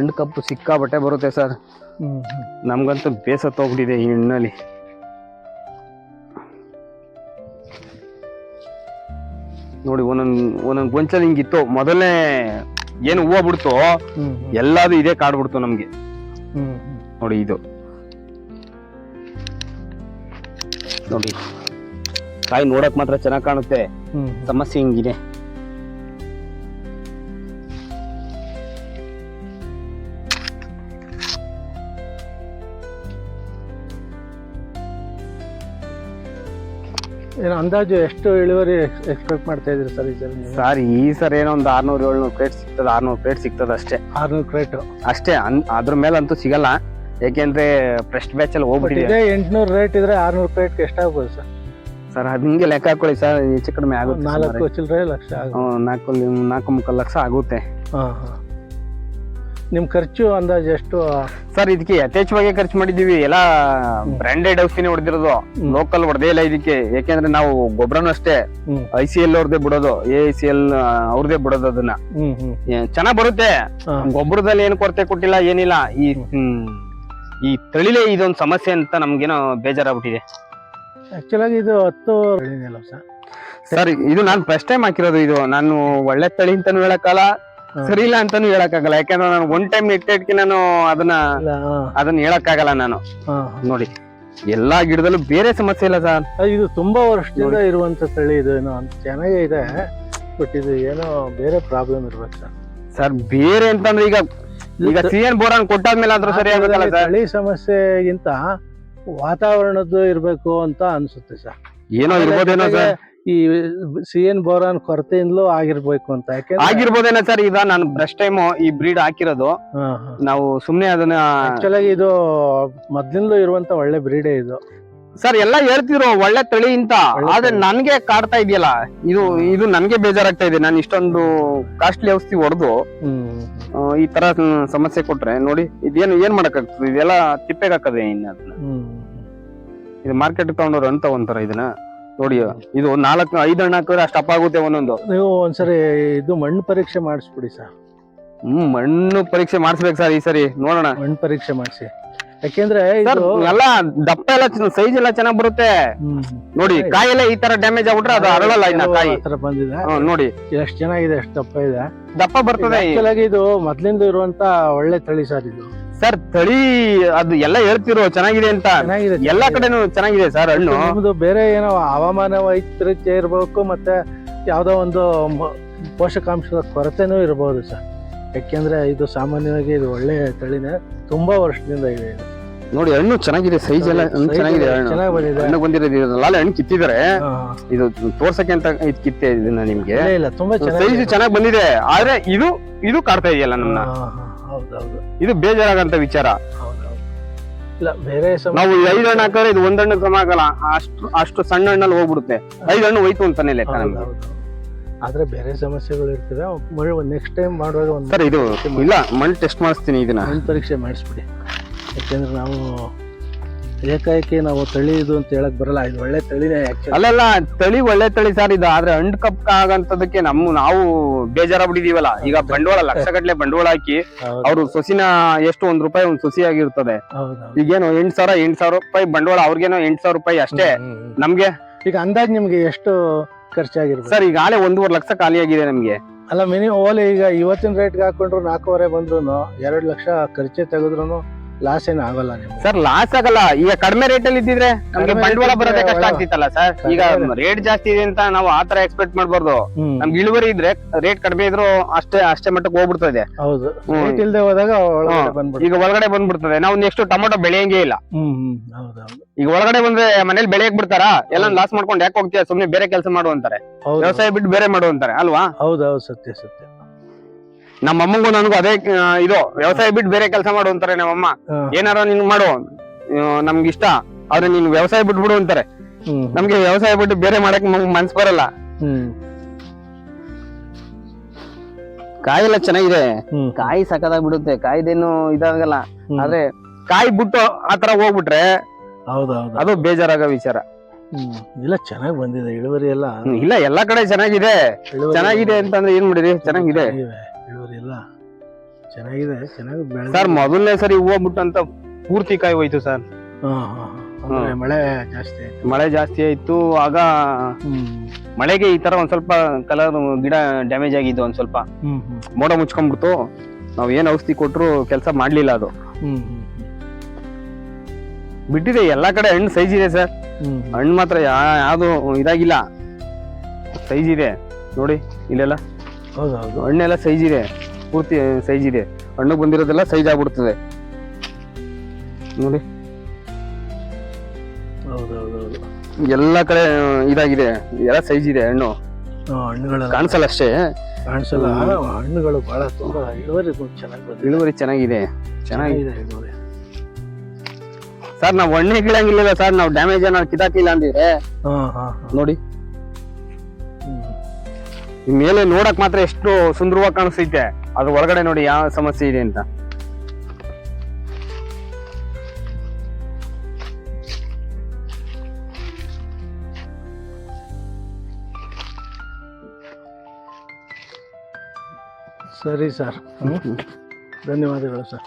ಹಣ್ಣು ಕಪ್ಪು ಸಿಕ್ಕಾಬಟ್ಟೆ ಬರುತ್ತೆ ಸರ್. ನಮಗಂತೂ ಬೇಸತ್ತು ಹೋಗ್ಬಿಟ್ಟಿದೆ ಈ ಹಣ್ಣಲ್ಲಿ. ನೋಡಿ, ಒಂದೊಂದು ಒಂದೊಂದು ಗೊಂಚಲ್ ಹಿಂಗಿತ್ತು. ಮೊದಲನೇ ಏನು ಹೂವು ಬಿಡ್ತು, ಎಲ್ಲಾದು ಇದೇ ಕಾಡ್ಬಿಡ್ತು ನಮ್ಗೆ. ನೋಡಿ ಇದು. ನೋಡಿ. ಕಾಯಿ ನೋಡಕ್ ಮಾತ್ರ ಚೆನ್ನಾಗಿ ಕಾಣುತ್ತೆ. ಸಮಸ್ಯೆ ಹಿಂಗಿದೆ. ಏನು ಅಂದಾಜು ಎಷ್ಟು ಇಳುವರಿ ಎಕ್ಸ್ಪೆಕ್ಟ್ ಮಾಡ್ತಾ ಇದ್ರಿ ಸರ್ ಈ ನೀವು? ಸರ್ ಈ ಸರ್ ಏನೋ ಒಂದು ಆರ್ನೂರು ಏಳ್ನೂರು ಪ್ಲೇಟ್ ಸಿಗ್ತದೆ ಆರ್ನೂರು ಪ್ಲೇಟ್ ಸಿಗ್ತದೆ ಅಷ್ಟೇ. ಆರ್ನೂರು ಕ್ರೇಟು ಅಷ್ಟೇ ಅನ್- ಅದ್ರ ಮೇಲಂತೂ ಸಿಗಲ್ಲ. ಯಾಕೆಂದ್ರೆ ಫಸ್ಟ್ ಬ್ಯಾಚ್ ಅಲ್ಲಿ ಬಟ್ ಹೋಗ್ಬಿಟ್ಟಿದೆ. ಇದೇ ಎಂಟ್ನೂರು ರೇಟ್ ಇದ್ರೆ ಆರ್ನೂರು ಪ್ಲೇಟ್ಗೆ ಎಷ್ಟಾಗ್ಬೋದು ಸರ್? ಸರ್ ಅದ್ ಹಿಂಗೆ ಲೆಕ್ಕ ಹಾಕೊಳ್ಳಿ ಸರ್ ಹೆಚ್ಚು ಕಡಿಮೆ ಆಗುತ್ತೆ ನಾಲ್ಕು ಚಿಲ್ಲರೆ ಲಕ್ಷ ಆಗುತ್ತೆ. ಹ್ಮ್, ನಾಲ್ಕು ನಾಲ್ಕು ಮುಕ್ಕಾಲು ಲಕ್ಷ ಆಗುತ್ತೆ. ಹಾಂ ಹಾ. ನಿಮ್ಮ ಖರ್ಚು ಅಂದಾಜು ಎಷ್ಟು? ಸರ್ ಇದಕ್ಕೆ ಯಥೇಚ್ಛವಾಗಿ ಖರ್ಚು ಮಾಡಿದೀವಿ ಎಲ್ಲ ಬ್ರಾಂಡೆಡ್ ಔಷಧಿನೇ ಹೊಡೆದಿರೋದು. ಲೋಕಲ್ ಹೊಡೆದೇ ಇಲ್ಲ ಇದಕ್ಕೆ. ಯಾಕೆಂದ್ರೆ ನಾವು ಗೊಬ್ಬರನು ಅಷ್ಟೇ. ಐ ಸಿ ಎಲ್ ಅವ್ರದೇ ಬಿಡೋದು. ಎ ಐ ಸಿ ಎಲ್ ಅವ್ರದೇ ಬಿಡೋದು ಅದನ್ನ. ಹ್ಮ್ ಹ್ಮ್. ಏ, ಚೆನ್ನಾಗ್ ಬರುತ್ತೆ. ಗೊಬ್ಬರದಲ್ಲಿ ಏನು ಕೊರತೆ ಕೊಟ್ಟಿಲ್ಲ ಏನಿಲ್ಲ. ಈ ಹ್ಮ್, ಈ ತಳಿಲೆ ಇದೊಂದು ಸಮಸ್ಯೆ ಅಂತ ನಮ್ಗೇನೋ ಬೇಜಾರಾಗ್ಬಿಟ್ಟಿದೆ. ಆಕ್ಚುಲಿ ಇದು ಹತ್ತು ಸರ್. ಸರ್ ಇದು ನಾನು ಫಸ್ಟ್ ಟೈಮ್ ಹಾಕಿರೋದು ಇದು. ನಾನು ಒಳ್ಳೆ ತಳಿ ಅಂತಾನು ಹೇಳಕ್ಕಲ್ಲ. ಸರಿ ಇಲ್ಲ ಅಂತಾನು ಹೇಳಕ್ಕಾಗಲ್ಲ. ಯಾಕಂದ್ರೆ ನಾನು ಒನ್ ಟೈಮ್ ಇಟ್ಟಿಟ್ಕಿ ನಾನು ಅದನ್ನ ಅದನ್ನ ಹೇಳಕ್ಕಾಗಲ್ಲ ನಾನು. ನೋಡಿ ಎಲ್ಲಾ ಗಿಡದಲ್ಲೂ ಬೇರೆ ಸಮಸ್ಯೆ ಇಲ್ಲ ಸರ್. ಇದು ತುಂಬಾ ವರ್ಷದಿಂದ ಇರುವಂತ ತಳಿ ಇದು. ಚೆನ್ನಾಗೇ ಇದೆ ಬಟ್ ಇದು ಏನೋ ಬೇರೆ ಪ್ರಾಬ್ಲಮ್ ಇರ್ಬೇಕು ಸರ್. ಸರ್ ಬೇರೆ ಅಂತಂದ್ರೆ ಈಗ ಈಗ ಸಿ ಎನ್ ಬೋರಾನ್ ಕೊಟ್ಟಾದ್ಮೇಲೆ ಆದ್ರೂ ಸರಿ ಆಗುತ್ತಲ್ಲ ಸರ್? ತಳಿ ಸಮಸ್ಯೆಗಿಂತ ವಾತಾವರಣದ್ದು ಇರ್ಬೇಕು ಅಂತ ಅನ್ಸುತ್ತೆ ಸರ್. ಏನೋ ಇರ್ಬೋದೇನೋ ಸರ್? ಈ ಸಿ ಎನ್ ಬೋರಾನ್ ಕೊರತೆಯಿಂದಲೂ ಆಗಿರ್ಬೇಕು ಅಂತ. ಯಾಕೆ ಆಗಿರ್ಬೋದೇನೋ ಸರ್ ಈಗ ನಾನು ಬ್ರಸ್ಟ್ ಟೈಮ್ ಈ ಬ್ರೀಡ್ ಹಾಕಿರೋದು. ನಾವು ಸುಮ್ನೆ ಅದನ್ನ ಆಕ್ಚುಲಾಗಿ ಇದು ಮೊದ್ಲಿಂದಲೂ ಇರುವಂತ ಒಳ್ಳೆ ಬ್ರೀಡೇ ಇದು. ಸರ್ ಎಲ್ಲ ಹೇಳ್ತಿದ್ರು ಒಳ್ಳೆ ತಳಿ ಅಂತ ಆದ್ರೆ. ನನ್ಗೆ ಕಾಡ್ತಾ ಇದೆಯಲ್ಲ ಇದು ಇದು ನನ್ಗೆ ಬೇಜಾರಾಗ್ತಾ ಇದೆ. ನಾನು ಇಷ್ಟೊಂದು ಕಾಸ್ಟ್ಲಿ ಔಷಧಿ ಹೊಡೆದು ಈ ತರ ಸಮಸ್ಯೆ ಕೊಟ್ರೆ ನೋಡಿ ಇದೇನು ಏನ್ ಮಾಡಕ್ಕಾಗ್ತದೆ? ಇದೆಲ್ಲ ತಿಪ್ಪೆಗೆ ಹಾಕದೆ ಇನ್ನ ಇದು ಮಾರ್ಕೆಟ್ ತಗೊಂಡವ್ರು ಅಂತ ಒಂಥರ ಇದನ್ನ. ನೋಡಿ ಇದು ನಾಲ್ಕು ಐದು ಹಣ್ಣು ಹಾಕಿದ್ರೆ ಅಷ್ಟು ಅಪ್ಪಾಗುತ್ತೆ ಒಂದೊಂದು. ನೀವು ಒಂದ್ಸರಿ ಇದು ಮಣ್ಣು ಪರೀಕ್ಷೆ ಮಾಡಿಸ್ಬಿಡಿ ಸರ್. ಹ್ಮ್ ಮಣ್ಣು ಪರೀಕ್ಷೆ ಮಾಡಿಸ್ಬೇಕು ಸರ್ ಈ ಸರಿ. ನೋಡೋಣ. ಮಣ್ಣು ಪರೀಕ್ಷೆ ಮಾಡಿಸಿ. ಯಾಕೆಂದ್ರೆ ಸರ್ ಎಲ್ಲ ದಪ್ಪ ಎಲ್ಲ ಸೈಜ್ ಎಲ್ಲ ಚೆನ್ನಾಗ್ ಬರುತ್ತೆ. ನೋಡಿ ಕಾಯಿ ಎಲ್ಲ ಈ ತರ ಡ್ಯಾಮೇಜ್ ಆಗ್ಬಿಟ್ರೆ ಅದು ಅರಳಲ್ಲ ಇನ್ನ ಕಾಯಿ. ತರ ಬಂದಿದೆ. ಹ್ಮ್, ನೋಡಿ. ಎಷ್ಟು ಚೆನ್ನಾಗಿದೆ ಅಷ್ಟು ದಪ್ಪ ಇದೆ. ದಪ್ಪ ಬರ್ತದೆ. ಆಗಿ ಇದು ಮೊದ್ಲಿಂದ ಇರುವಂತ ಒಳ್ಳೆ ತಳಿ ಸರ್ ಇದು. ಸರ್ ತಳಿ ಅದು ಎಲ್ಲ ಹೇಳ್ತಿರೋ ಚೆನ್ನಾಗಿದೆ ಅಂತ. ಚೆನ್ನಾಗಿದೆ ಎಲ್ಲಾ ಕಡೆನೂ ಚೆನ್ನಾಗಿದೆ ಸರ್ ಹಣ್ಣು. ನಿಮ್ದು ಬೇರೆ ಏನೋ ಹವಾಮಾನ ವೈಪರೀತ್ಯ ಇರಬೇಕು ಮತ್ತೆ ಯಾವ್ದೋ ಒಂದು ಮ- ಪೋಷಕಾಂಶದ ಕೊರತೆನೂ ಇರಬಹುದು ಸರ್. ಯಾಕೆಂದ್ರೆ ಇದು ಸಾಮಾನ್ಯವಾಗಿ ಇದು ಒಳ್ಳೆ ತಳಿನೇ ತುಂಬಾ ವರ್ಷದಿಂದ ಇದೆ ಇದು. ನೋಡಿ ಹಣ್ಣು ಚೆನ್ನಾಗಿದೆ ಸೈಜ್ ಎಲ್ಲ ಹಣ್ಣು Size ಚೆನ್ನಾಗಿದೆ ಹಣ್ಣು. ಚೆನ್ನಾಗಿ ಬಂದಿದೆ. ಹಣ್ಣು ಬಂದಿರೋದು ಇದು ಲಾಲೆ ಹಣ್ಣು ಕಿತ್ತಿದ್ದಾರೆ. ಹಾ, ಇದು ತೋರ್ಸಕ್ಕೆ ಅಂತ ಇದು ಕಿತ್ತೆ ಇದನ್ನ ನಿಮ್ಗೆ. ಇಲ್ಲ ಇಲ್ಲ ತುಂಬಾ ಸೈಜ್ ಚೆನ್ನಾಗಿ ಚೆನ್ನಾಗಿ ಬಂದಿದೆ ಆದ್ರೆ ಇದು ಇದು ಕಾಡ್ತಾ ಇದೆಯಲ್ಲ ನನ್ನ ಹೌದೌದು. ಇದು ಬೇಜಾರಾಗಂತ ವಿಚಾರ. ಹೌದೌದು. ಇಲ್ಲ ಬೇರೆ ಸಮ- ನಾವು ಈ ಐದು ಹಣ್ಣು ಹಾಕಿದ್ರೆ ಇದು ಒಂದ್ ಹಣ್ಣು ಸಮ ಆಗಲ್ಲ. ಅಷ್ಟು ಅಷ್ಟು ಸಣ್ಣ ಹಣ್ಣಲ್ಲಿ ಹೋಗ್ಬಿಡುತ್ತೆ. ಐದು ಹಣ್ಣು ಹೋಯ್ತು ಅಂತಾನೆ ಲೆಕ್ಕ ಹೌದು, ನಮ್ಗೆ ಹೌದು. ಆದ್ರೆ ಬೇರೆ ಸಮಸ್ಯೆಗಳು ಇರ್ತದೆ. ನೆಕ್ಸ್ಟ್ ಟೈಮ್ ಮಾಡುವಾಗ ಒಂದು ಸರ್ ಇದು ಇಲ್ಲ ಮಣ್ಣು ಟೆಸ್ಟ್ ಮಾಡಿಸ್ತೀನಿ ಇದನ್ನ ಮಣ್ಣು ಪರೀಕ್ಷೆ ಮಾಡಿಸ್ಬಿಡಿ. ಯಾಕೆಂದ್ರೆ ನಾವು ಏಕಾಏಕಿ ನಾವು ತಳಿ ಇದು ಅಂತ ಹೇಳಕ್ ಬರಲ್ಲ. ಇದು ಒಳ್ಳೆ ತಳಿನೇ ಅಲ್ಲೆಲ್ಲ ತಳಿ ಒಳ್ಳೆ ತಳಿ ಸರ್ ಇದು. ಆದ್ರೆ ಅಂಡ್ ಕಪ್ ಆಗಂತದಕ್ಕೆ ನಮ್ಮ ನಾವು ಬೇಜಾರಾಗ್ಬಿಟ್ಟಿದೀವಲ್ಲ. ಈಗ ಬಂಡವಾಳ ಲಕ್ಷ ಗಟ್ಲೆ ಬಂಡವಾಳ ಹಾಕಿ ಅವ್ರು ಸೊಸಿನ ಎಷ್ಟು ಒಂದ್ ರೂಪಾಯಿ ಒಂದ್ ಸೊಸಿ ಆಗಿರ್ತದೆ. ಈಗೇನು ಎಂಟ್ ಸಾವಿರ ಎಂಟ್ ಸಾವಿರ ರೂಪಾಯಿ ಬಂಡವಾಳ ಅವ್ರಿಗೇನೋ ಎಂಟ್ ಸಾವಿರ ರೂಪಾಯಿ ಅಷ್ಟೇ. ನಮ್ಗೆ? ಈಗ ಅಂದಾಜ್ ನಿಮ್ಗೆ ಎಷ್ಟು ಖರ್ಚಾಗಿರ್ಬೋದು ಸರ್ ಈಗಾಗಲೇ ಒಂದೂವರೆ ಲಕ್ಷ ಖಾಲಿ ಆಗಿದೆ ನಮ್ಗೆ. ಅಲ್ಲ ಮಿನಿ ಓಲಿ ಈಗ ಇವತ್ತಿನ ರೇಟ್ಗೆ ಹಾಕೊಂಡ್ರು ನಾಲ್ಕೂವರೆ ಬಂದ್ರು ಎರಡು ಲಕ್ಷ ಖರ್ಚೆ ತೆಗೆದ್ರು ಲಾಸ್ ಏನು ಆಗಲ್ಲ ನಿಮ್ಗೆ. ಸರ್ ಲಾಸ್ ಆಗಲ್ಲ. ಈಗ ಕಡಿಮೆ ರೇಟ್ ಅಲ್ಲಿ ಇದ್ದಿದ್ರೆ ನಮ್ಗೆ ಕಡಿಮೆ ಬಂಡವಾಳ rate ಬರೋದೇ ಕಷ್ಟ ಆಗ್ತಿತ್ತಲ್ಲ ಸರ್ ಈಗ ರೇಟ್ ಜಾಸ್ತಿ ಇದೆ ಅಂತ ನಾವು ಆತರ ಎಕ್ಸ್ಪೆಕ್ಟ್ ಮಾಡ್ಬಾರ್ದು. ಹ್ಮ್. ನಮ್ಗೆ ಇಳುವರಿ ಇದ್ರೆ ರೇಟ್ ಕಡಿಮೆ ಇದ್ರು ಅಷ್ಟೇ ಅಷ್ಟೇ ಮಟ್ಟಕ್ಕೆ ಹೋಗ್ಬಿಡ್ತದೆ ಹೌದು. ಹ್ಮ್. ರೇಟ್ ಇಲ್ದೆ ಹೋದಾಗ ಒಳಗಡೆ ಹ್ಮ್. ಬಂದ್ಬಿಡುತ್ತೆ. ಈಗ ಒಳಗಡೆ ಬಂದ್ಬಿಡ್ತದೆ. ನಾವು ನೆಕ್ಸ್ಟ್ ಟೊಮೊಟೊ ಬೆಳೆಯಂಗೆ ಇಲ್ಲ. ಹ್ಮ್ ಹ್ಮ್. ಹೌದೌದು. ಈಗ ಒಳಗಡೆ ಬಂದ್ರೆ ಮನೇಲಿ ಬೆಳೆಯಕ್ ಬಿಡ್ತಾರ? ಎಲ್ಲ ಲಾಸ್ ಮಾಡ್ಕೊಂಡು ಯಾಕೆ ಹೋಗ್ತೀಯ? ಸುಮ್ನೆ ಬೇರೆ ಕೆಲಸ ಮಾಡು ಅಂತಾರೆ. ಹೌದು. ವ್ಯವಸಾಯ ಬಿಟ್ಟು ಬೇರೆ ಮಾಡು ಅಂತಾರೆ ಅಲ್ವಾ? ಹೌದೌದು ಸತ್ಯ ಸತ್ಯ. ನಮ್ಮ ಅಮ್ಮಂಗೂ ನನಗೂ ಅದೇ ಇದು ವ್ಯವಸಾಯ ಬಿಟ್ಟು ಬೇರೆ ಕೆಲಸ ಮಾಡು ಅಂತಾರೆ ನಮ್ಮಮ್ಮ. ಏನಾರೋ ನೀನು ಮಾಡು. ನಮ್ಗೆ ಇಷ್ಟ ಆದ್ರೆ ನೀನ್ ವ್ಯವಸಾಯ ಬಿಟ್ಬಿಡು ಅಂತಾರೆ. ನಮ್ಗೆ ವ್ಯವಸಾಯ ಬಿಟ್ಟು ಬೇರೆ ಮಾಡಕ್ ಮನ್ಸ್ ಬರಲ್ಲ. ಕಾಯಿಲ್ಲ ಕಾಯಿ ಎಲ್ಲ ಚೆನ್ನಾಗಿದೆ ಕಾಯಿ ಸಕದಾಗ್ ಬಿಡುತ್ತೆ. ಕಾಯ್ದೇನು ಇದಾಗಲ್ಲ. ಆದ್ರೆ ಕಾಯಿ ಬಿಟ್ಟು ಆತರ ಹೋಗ್ಬಿಟ್ರೆ ಹೌದೌದು ಅದು ಬೇಜಾರಾಗ ವಿಚಾರ. ಇಲ್ಲ ಚೆನ್ನಾಗಿ ಬಂದಿದೆ ಇಳುವರಿ ಎಲ್ಲ. ಇಲ್ಲ ಎಲ್ಲಾ ಕಡೆ ಚೆನ್ನಾಗಿದೆ. ಚೆನ್ನಾಗಿದೆ ಅಂತಂದ್ರೆ ಏನ್ ಮಾಡಿದ್ರಿ? ಚೆನ್ನಾಗಿದೆ. ಇಳುವರಿ ಚೆನ್ನಾಗಿದೆ ಚೆನ್ನಾಗಿ ಬೆಳೆ ಸರ್ ಮೊದಲನೇ ಸರಿ ಹೂವು ಬಿಟ್ಟಂತ ಪೂರ್ತಿ ಕಾಯಿ ಹೋಯ್ತು ಸರ್. ಹಾಂ ಹಾ ಅಂದ್ರೆ ಮಳೆ ಜಾಸ್ತಿ ಆಯ್ತು. ಮಳೆ ಜಾಸ್ತಿ ಆಯ್ತು ಆಗ ಮಳೆಗೆ ಈ ತರ ಒಂದ್ ಸ್ವಲ್ಪ ಕಲರ್ ಗಿಡ ಡ್ಯಾಮೇಜ್ ಆಗಿದ್ದು ಒಂದ್ ಸ್ವಲ್ಪ. ಹ್ಮ್ ಹ್ಮ್. ಮೋಡ ಮುಚ್ಕೊಂಡ್ಬಿಡ್ತು ನಾವ್ ಏನ್ ಔಷಧಿ ಕೊಟ್ರು ಕೆಲಸ ಮಾಡ್ಲಿಲ್ಲ ಅದು. ಹ್ಮ್ ಬಿಟ್ಟಿದೆ ಎಲ್ಲಾ ಕಡೆ ಹಣ್ಣು ಸೈಜ್ ಇದೆ ಸರ್. ಹ್ಮ್ ಹಣ್ಣು ಮಾತ್ರ ಯಾವ್ದು ಇದಾಗಿಲ್ಲ. ಸೈಜ್ ಇದೆ. ನೋಡಿ ಇಲ್ಲೆಲ್ಲ. ಹೌದೌದು ಹಣ್ಣೆಲ್ಲ ಸೈಜ್ ಇದೆ. ಪೂರ್ತಿ ಸೈಜ್ ಇದೆ. ಹಣ್ಣು ಬಂದಿರೋದೆಲ್ಲ ಸೈಜ್ ಆಗ್ಬಿಡ್ತದೆ. ನೋಡಿ. ಹೌದೌದೌದು ಎಲ್ಲ ಕಡೆ ಇದಾಗಿದೆ. ಎಲ್ಲ ಸೈಜ್ ಇದೆ ಹಣ್ಣು. ಹಾ, ಹಣ್ಣುಗಳೆಲ್ಲ ಕಾಣಿಸಲ್ಲ ಅಷ್ಟೇ. ಕಾಣಿಸಲ್ಲ. ಹಣ್ಣುಗಳು ಬಹಳ ತುಂಬಾ ಇಳುವರಿ ಚೆನ್ನಾಗಿ ಇಳುವರಿ ಚೆನ್ನಾಗಿದೆ. ಚೆನ್ನಾಗಿದೆ ಇಳುವರಿ. ಸರ್ ನಾವು ಹಣ್ಣೆ ಕೀಳಂಗಿಲ್ಲ ಸರ್. ನಾವು ಡ್ಯಾಮೇಜ್ ಏನಾದ್ರು ಕಿತಾಕಿಲ್ಲ ಅಂದಿದ್ರೆ. ಹಾ ಹಾ ಹಾ. ನೋಡಿ. ಮೇಲೆ ನೋಡಕ್ ಮಾತ್ರ ಎಷ್ಟು ಸುಂದರವಾಗಿ ಕಾಣಿಸ್ತೈತೆ. ಅದ್ರ ಒಳಗಡೆ ನೋಡಿ ಯಾವ ಸಮಸ್ಯೆ ಇದೆ ಅಂತ. ಸರಿ ಸರ್. ಧನ್ಯವಾದಗಳು ಸರ್.